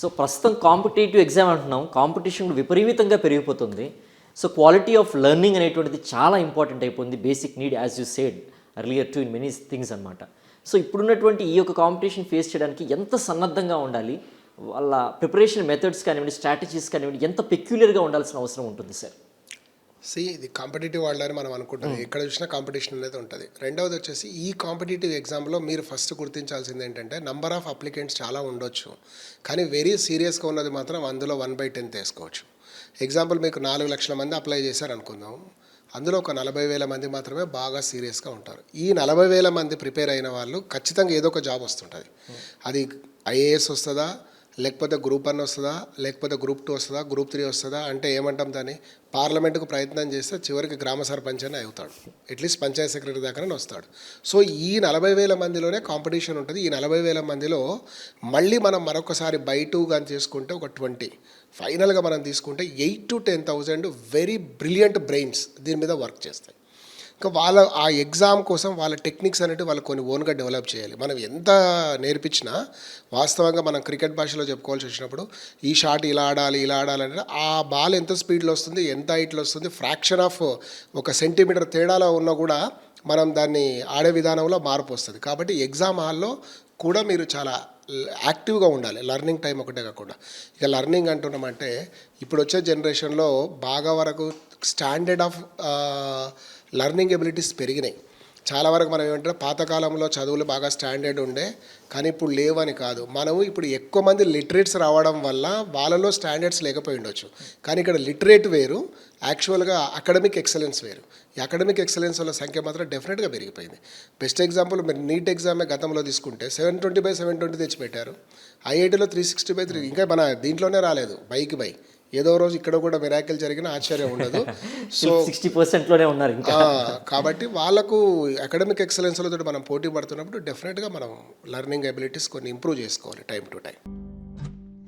So ప్రస్తుతం competitive exam అంటున్నాం. Competition విపరీతంగా పెరిగిపోతుంది. సో క్వాలిటీ ఆఫ్ లెర్నింగ్ అనేటువంటిది చాలా ఇంపార్టెంట్ అయిపోయింది. Basic need as you said earlier to in many things అనమాట సో ఇప్పుడున్నటువంటి ఈ యొక్క కాంపిటీషన్ ఫేస్ చేయడానికి ఎంత సన్నద్ధంగా ఉండాలి? వాళ్ళ ప్రిపరేషన్ మెథడ్స్ కానివ్వండి స్ట్రాటజీస్ కానివ్వండి ఎంత పెక్యులర్గా ఉండాల్సిన అవసరం ఉంటుంది సార్ సి ఇది కాంపిటేటివ్ వరల్డ్ అని మనం అనుకుంటాం. ఎక్కడ చూసినా కాంపిటీషన్ అనేది ఉంటుంది. రెండవది వచ్చేసి ఈ కాంపిటేటివ్ ఎగ్జామ్లో మీరు ఫస్ట్ గుర్తించాల్సింది ఏంటంటే నంబర్ ఆఫ్ అప్లికెంట్స్ చాలా ఉండొచ్చు. కానీ వెరీ సీరియస్గా ఉన్నది మాత్రం అందులో వన్ బై టెన్ తీసుకోవచ్చు ఎగ్జాంపుల్ మీకు నాలుగు లక్షల మంది అప్లై చేశారు అనుకుందాం. అందులో ఒక నలభై వేల మంది మాత్రమే బాగా సీరియస్గా ఉంటారు. ఈ నలభై వేల మంది ప్రిపేర్ అయిన వాళ్ళు ఖచ్చితంగా ఏదో ఒక జాబ్ వస్తుంటుంది. అది ఐఏఎస్ వస్తుందా? లేకపోతే గ్రూప్ వన్ వస్తుందా? లేకపోతే గ్రూప్ టూ వస్తుందా? గ్రూప్ త్రీ వస్తుందా? అంటే ఏమంటాం దాన్ని? పార్లమెంటుకు ప్రయత్నం చేస్తే చివరికి గ్రామ సర్పంచ్ అని అవుతాడు. అట్లీస్ట్ పంచాయత్ సెక్రటరీ దాకానే వస్తాడు. సో ఈ నలభై వేల మందిలోనే కాంపిటీషన్ ఉంటుంది. ఈ నలభై వేల మందిలో మళ్ళీ మనం మరొకసారి బై టూ కానీ చేసుకుంటే ఒక ట్వంటీ. ఫైనల్గా మనం తీసుకుంటే eight to ten thousand very brilliant brains దీని మీద వర్క్ చేస్తాయి. ఇంకా వాళ్ళ ఆ ఎగ్జామ్ కోసం వాళ్ళ టెక్నిక్స్ అనేవి వాళ్ళు కొన్ని ఓన్గా డెవలప్ చేయాలి. మనం ఎంత నేర్పించినా వాస్తవంగా మనం క్రికెట్ భాషలో చెప్పుకోవాల్సి వచ్చినప్పుడు ఈ షాట్ ఇలా ఆడాలి ఇలా ఆడాలి అంటే ఆ బాల్ ఎంత స్పీడ్లో వస్తుంది ఎంత హైట్లో వస్తుంది ఫ్రాక్షన్ ఆఫ్ ఒక సెంటీమీటర్ తేడాలో ఉన్నా కూడా మనం దాన్ని ఆడే విధానంలో మార్పు వస్తుంది. కాబట్టి ఎగ్జామ్ హాల్లో కూడా మీరు చాలా యాక్టివ్గా ఉండాలి. లర్నింగ్ టైం ఒకటే కాకుండా. ఇక లర్నింగ్ అంటున్నామంటే ఇప్పుడు వచ్చే జనరేషన్లో బాగా వరకు స్టాండర్డ్ ఆఫ్ లర్నింగ్ ఎబిలిటీస్ పెరిగినాయి. చాలా వరకు మనం ఏమంటే పాతకాలంలో చదువులు బాగా స్టాండర్డ్ ఉండే కానీ ఇప్పుడు లేవని కాదు. మనము ఇప్పుడు ఎక్కువ మంది లిటరేట్స్ రావడం వల్ల వాళ్ళలో స్టాండర్డ్స్ లేకపోయి ఉండొచ్చు. కానీ ఇక్కడ లిటరేట్ వేరు యాక్చువల్గా అకాడమిక్ ఎక్సలెన్స్ వేరు. ఈ అకాడమిక్ ఎక్సలెన్స్ వల్ల సంఖ్య మాత్రం డెఫినెట్గా పెరిగిపోయింది. బెస్ట్ ఎగ్జాంపుల్ మీరు నీట్ ఎగ్జామే గతంలో తీసుకుంటే seven twenty by seven twenty తెచ్చిపెట్టారు. ఐఐటీలో త్రీ సిక్స్టీ బై త్రీ ఇంకా మన దీంట్లోనే రాలేదు బైక్ బై. ఏదో రోజు ఇక్కడ కూడా మిరాకిల్ జరిగిన ఆశ్చర్యం ఉండదు. సో సిక్స్టీ పర్సెంట్లోనే ఉన్నారు ఇంకా. కాబట్టి వాళ్ళకు అకాడమిక్ ఎక్సలెన్స్లతో మనం పోటీ పడుతున్నప్పుడు డెఫినెట్గా మనం లెర్నింగ్ ఎబిలిటీస్ కొన్ని ఇంప్రూవ్ చేసుకోవాలి టైం టు టైం